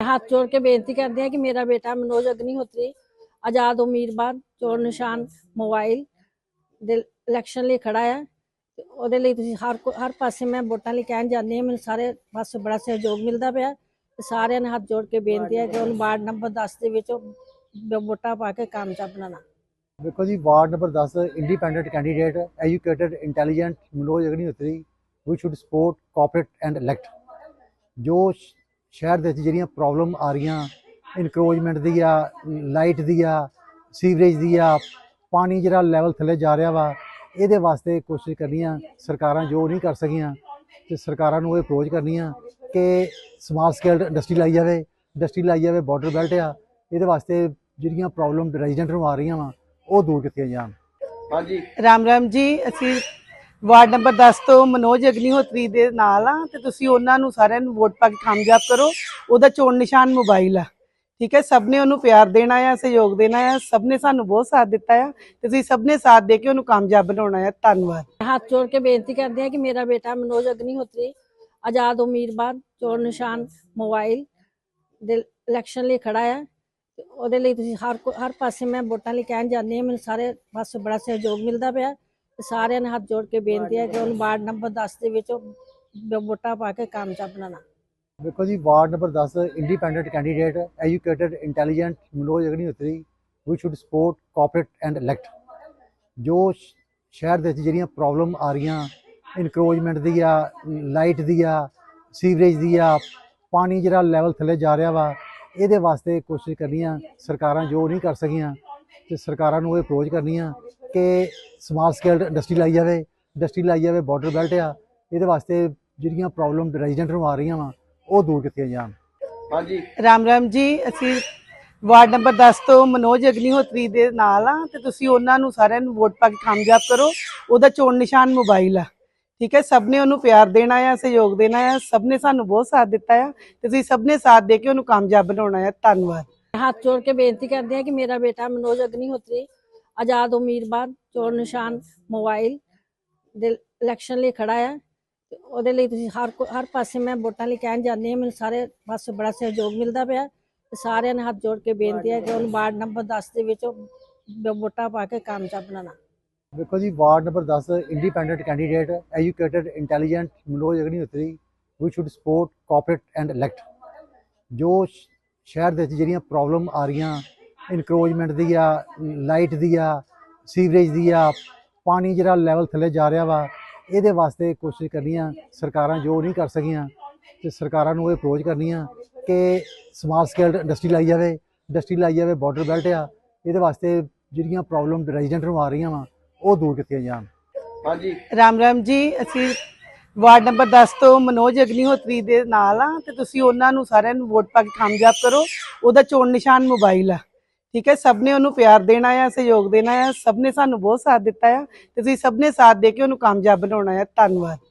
ਹੱਥ ਜੋੜ ਕੇ ਬੇਨਤੀ ਕਰਦੇ ਹਾਂ ਕਿ ਮੇਰਾ ਬੇਟਾ ਮਨੋਜ ਅਗਨੀਹੋਤਰੀ ਆਜ਼ਾਦ ਉਮੀਦਵਾਰ ਚੋਣ ਨਿਸ਼ਾਨ ਮੋਬਾਈਲ ਦੇ ਇਲੈਕਸ਼ਨ ਲਈ ਖੜਾ ਹੈ ਉਹਦੇ ਲਈ ਤੁਸੀਂ ਹਰ ਹਰ ਪਾਸੇ ਮੈਂ ਵੋਟਾਂ ਲਈ ਕਹਿਣ ਜਾਂਦੀ ਹਾਂ, ਮੈਨੂੰ ਸਾਰੇ ਪਾਸੇ ਬੜਾ ਸਹਿਯੋਗ ਮਿਲਦਾ ਪਿਆ। ਸਾਰਿਆਂ ਨੇ ਹੱਥ ਜੋੜ ਕੇ ਬੇਨਤੀ ਹੈ ਕਿ ਉਹਨੂੰ ਵਾਰਡ ਨੰਬਰ 10 ਦੇ ਵਿੱਚ ਵੋਟਾਂ ਪਾ ਕੇ ਕਾਮਯਾਬ ਬਣਾਉਣਾ ਦੇਖੋ ਜੀ, ward number 10 independent candidate educated intelligent Manoj Agnihotri we should support cooperate and elect ਜੋ ਸ਼ਹਿਰ ਦੇ ਵਿੱਚ ਜਿਹੜੀਆਂ ਪ੍ਰੋਬਲਮ ਆ ਰਹੀਆਂ ਇਨਕਰੋਚਮੈਂਟ ਦੀ ਆ ਲਾਈਟ ਦੀ ਆ ਸੀਵਰੇਜ ਦੀ ਆ ਪਾਣੀ ਜਿਹੜਾ ਲੈਵਲ ਥੱਲੇ ਜਾ ਰਿਹਾ ਵਾ ਇਹਦੇ ਵਾਸਤੇ ਕੋਸ਼ਿਸ਼ ਕਰਨੀ ਆ ਸਰਕਾਰਾਂ ਜੋ ਨਹੀਂ ਕਰ ਸਕੀਆਂ ਤੇ ਸਰਕਾਰਾਂ ਨੂੰ ਇਹ ਅਪਰੋਚ ਕਰਨੀ ਆ ਕਿ ਸਮਾਲ ਸਕੇਲ ਇੰਡਸਟਰੀ ਲਾਈ ਜਾਵੇ ਇੰਡਸਟਰੀ ਲਾਈ ਜਾਵੇ ਬਾਰਡਰ ਬੈਲਟ ਆ ਇਹਦੇ ਵਾਸਤੇ ਜਿਹੜੀਆਂ ਪ੍ਰੋਬਲਮ ਰੈਜ਼ੀਡੈਂਟ ਨੂੰ ਆ ਰਹੀਆਂ ਵਾ ਉਹ ਦੂਰ ਕੀਤੀਆਂ ਜਾਣ। ਹਾਂਜੀ। ਰਾਮ ਰਾਮ ਜੀ ਅਸੀਂ ਵਾਰਡ ਨੰਬਰ 10 ਤੋਂ ਮਨੋਜ ਅਗਨੀਹੋਤਰੀ ਦੇ ਨਾਲ ਆ, ਤੇ ਤੁਸੀਂ ਉਹਨਾਂ ਨੂੰ ਸਾਰਿਆਂ ਨੂੰ ਵੋਟ ਪਾ ਕੇ ਕਾਮਯਾਬ ਕਰੋ। ਉਹਦਾ ਚੋਣ ਨਿਸ਼ਾਨ ਮੋਬਾਈਲ ਆ। ਠੀਕ ਹੈ, ਸਭ ਨੇ ਉਹਨੂੰ ਪਿਆਰ ਦੇਣਾ ਆ, ਸਹਿਯੋਗ ਦੇਣਾ ਆ, ਸਭ ਨੇ ਸਾਨੂੰ ਬਹੁਤ ਸਾਥ ਦਿੱਤਾ ਆ, ਤੇ ਤੁਸੀਂ ਸਭ ਨੇ ਸਾਥ ਦੇ ਕੇ ਉਹਨੂੰ ਕਾਮਯਾਬ ਬਣਾਉਣਾ ਆ। ਧੰਨਵਾਦ। ਹੱਥ ਜੋੜ ਕੇ ਬੇਨਤੀ ਕਰਦੇ ਹਾਂ ਕਿ ਮੇਰਾ ਬੇਟਾ ਮਨੋਜ ਅਗਨੀਹੋਤਰੀ, ਆਜ਼ਾਦ ਉਮੀਦਵਾਰ ਚੋਣ ਨਿਸ਼ਾਨ ਮੋਬਾਈਲ ਦੇ ਇਲੈਕਸ਼ਨ ਲਈ ਖੜਾ ਆ। ਤੇ ਉਹਦੇ ਲਈ ਤੁਸੀਂ ਹਰ ਕੋ- ਹਰ ਪਾਸੇ ਮੈਂ ਵੋਟਾਂ ਲਈ ਕਹਿਣ ਜਾਂਦੀ ਹਾਂ, ਮੈਨੂੰ ਸਾਰੇ ਪਾਸੇ ਬੜਾ ਸਹਿਯੋਗ ਮਿਲਦਾ ਪਿਆ। ਤੇ ਸਾਰਿਆਂ ਨੇ ਹੱਥ ਜੋੜ ਕੇ ਬੇਨਤੀ ਹੈ ਕਿ ਉਹਨੂੰ ਵਾਰਡ ਨੰਬਰ 10 ਦੇ ਵਿੱਚ ਵੋਟਾਂ ਪਾ ਕੇ ਕਾਮਯਾਬ ਬਣਾਉਣਾ ਦੇਖੋ ਜੀ ward number 10 independent candidate educated intelligent Manoj Agnihotri we should support cooperate and elect ਜੋ ਸ਼ਹਿਰ ਦੇ ਵਿੱਚ ਜਿਹੜੀਆਂ ਪ੍ਰੋਬਲਮ ਆ ਰਹੀਆਂ ਇਨਕਰੋਚਮੈਂਟ ਦੀ ਆ ਲਾਈਟ ਦੀ ਆ ਸੀਵਰੇਜ ਦੀ ਆ ਪਾਣੀ ਜਿਹੜਾ ਲੈਵਲ ਥੱਲੇ ਜਾ ਰਿਹਾ ਵਾ ਇਹਦੇ ਵਾਸਤੇ ਕੋਸ਼ਿਸ਼ ਕਰਨੀ ਆ ਸਰਕਾਰਾਂ ਜੋ ਨਹੀਂ ਕਰ ਸਕੀਆਂ ਤੇ ਸਰਕਾਰਾਂ ਨੂੰ ਇਹ ਅਪਰੋਚ ਕਰਨੀ ਆ ਕਿ ਸਮਾਲ ਸਕੇਲ ਇੰਡਸਟਰੀ ਲਾਈ ਜਾਵੇ ਇੰਡਸਟਰੀ ਲਾਈ ਜਾਵੇ ਬਾਰਡਰ ਬੈਲਟ ਆ ਇਹਦੇ ਵਾਸਤੇ ਜਿਹੜੀਆਂ ਪ੍ਰੋਬਲਮ ਰੈਜ਼ੀਡੈਂਟ ਨੂੰ ਆ ਰਹੀਆਂ ਵਾ ਉਹ ਦੂਰ ਕੀਤੀਆਂ ਜਾਣ। ਹਾਂਜੀ। ਰਾਮ ਰਾਮ ਜੀ ਅਸੀਂ ਵਾਰਡ ਨੰਬਰ 10 ਤੋਂ ਮਨੋਜ ਅਗਨੀਹੋਤਰੀ ਦੇ ਨਾਲ ਆ ਤੇ ਤੁਸੀਂ ਉਹਨਾਂ ਨੂੰ ਸਾਰਿਆਂ ਨੂੰ ਵੋਟ ਪਾ ਕੇ ਕਾਮਯਾਬ ਕਰੋ। ਉਹਦਾ ਚੋਣ ਨਿਸ਼ਾਨ ਮੋਬਾਈਲ ਆ। ਠੀਕ ਹੈ ਸਭ ਨੇ ਉਹਨੂੰ ਪਿਆਰ ਦੇਣਾ ਆ ਸਹਿਯੋਗ ਦੇਣਾ ਆ ਸਭ ਨੇ ਸਾਨੂੰ ਬਹੁਤ ਸਾਥ ਦਿੱਤਾ ਆ ਤੇ ਤੁਸੀਂ ਸਭ ਨੇ ਸਾਥ ਦੇ ਕੇ ਉਹਨੂੰ ਕਾਮਯਾਬ ਬਣਾਉਣਾ ਆ। ਧੰਨਵਾਦ। ਹੱਥ ਜੋੜ ਕੇ ਬੇਨਤੀ ਕਰਦੇ ਹਾਂ ਕਿ ਮੇਰਾ ਬੇਟਾ ਮਨੋਜ ਅਗਨੀਹੋਤਰੀ ਆਜ਼ਾਦ ਉਮੀਦਵਾਰ ਚੋਣ ਨਿਸ਼ਾਨ ਮੋਬਾਈਲ ਦੇ ਇਲੈਕਸ਼ਨ ਲਈ ਖੜਾ ਹੈ ਉਹਦੇ ਲਈ ਤੁਸੀਂ ਹਰ ਕੋ- ਹਰ ਪਾਸੇ ਮੈਂ ਵੋਟਾਂ ਲਈ ਕਹਿਣ ਜਾਂਦੀ ਹਾਂ, ਮੈਨੂੰ ਸਾਰੇ ਪਾਸੇ ਬੜਾ ਸਹਿਯੋਗ ਮਿਲਦਾ ਪਿਆ। ਸਾਰਿਆਂ ਨੇ ਹੱਥ ਜੋੜ ਕੇ ਬੇਨਤੀ ਹੈ ਕਿ ਉਹਨੂੰ ਵਾਰਡ ਨੰਬਰ 10 ਦੇ ਵਿੱਚ ਵੋਟਾਂ ਪਾ ਕੇ ਕਾਮਯਾਬ ਬਣਾਉਣਾ। ਦੇਖੋ ਜੀ, ward number 10 independent candidate educated intelligent Manoj Agnihotri we should support cooperate and elect ਜੋ ਸ਼ਹਿਰ ਦੇ ਵਿੱਚ ਜਿਹੜੀਆਂ ਪ੍ਰੋਬਲਮ ਆ ਰਹੀਆਂ ਇਨਕਰੋਚਮੈਂਟ ਦੀ ਆ ਲਾਈਟ ਦੀ ਆ ਸੀਵਰੇਜ ਦੀ ਆ ਪਾਣੀ ਜਿਹੜਾ ਲੈਵਲ ਥੱਲੇ ਜਾ ਰਿਹਾ ਵਾ ਇਹਦੇ ਵਾਸਤੇ ਕੋਸ਼ਿਸ਼ ਕਰਨੀ ਆ ਸਰਕਾਰਾਂ ਜੋ ਨਹੀਂ ਕਰ ਸਕੀਆਂ ਤੇ ਸਰਕਾਰਾਂ ਨੂੰ ਇਹ ਅਪਰੋਚ ਕਰਨੀ ਆ ਕਿ ਸਮਾਲ ਸਕੇਲ ਇੰਡਸਟਰੀ ਲਾਈ ਜਾਵੇ ਇੰਡਸਟਰੀ ਲਾਈ ਜਾਵੇ ਬਾਰਡਰ ਬੈਲਟ ਆ ਇਹਦੇ ਵਾਸਤੇ ਜਿਹੜੀਆਂ ਪ੍ਰੋਬਲਮ ਰੈਜ਼ੀਡੈਂਟ ਨੂੰ ਆ ਰਹੀਆਂ ਵਾ ਉਹ ਦੂਰ ਕੀਤੀਆਂ ਜਾਣ। ਹਾਂਜੀ। ਰਾਮ ਰਾਮ ਜੀ ਅਸੀਂ ਵਾਰਡ ਨੰਬਰ 10 ਤੋਂ ਮਨੋਜ ਅਗਨੀਹੋਤਰੀ ਦੇ ਨਾਲ ਆ ਤੇ ਤੁਸੀਂ ਉਹਨਾਂ ਨੂੰ ਸਾਰਿਆਂ ਨੂੰ ਵੋਟ ਪਾ ਕੇ ਕਾਮਯਾਬ ਕਰੋ ਉਹਦਾ ਚੋਣ ਨਿਸ਼ਾਨ ਮੋਬਾਈਲ ਆ। ਠੀਕ ਹੈ, ਸਭ ਨੇ ਉਹਨੂੰ ਪਿਆਰ ਦੇਣਾ ਆ, ਸਹਿਯੋਗ ਦੇਣਾ ਆ, ਸਭ ਨੇ ਸਾਨੂੰ ਬਹੁਤ ਸਾਥ ਦਿੱਤਾ ਆ ਤੇ ਤੁਸੀਂ ਸਭ ਨੇ ਸਾਥ ਦੇ ਕੇ ਉਹਨੂੰ ਕਾਮਯਾਬ ਬਣਾਉਣਾ ਆ। ਧੰਨਵਾਦ।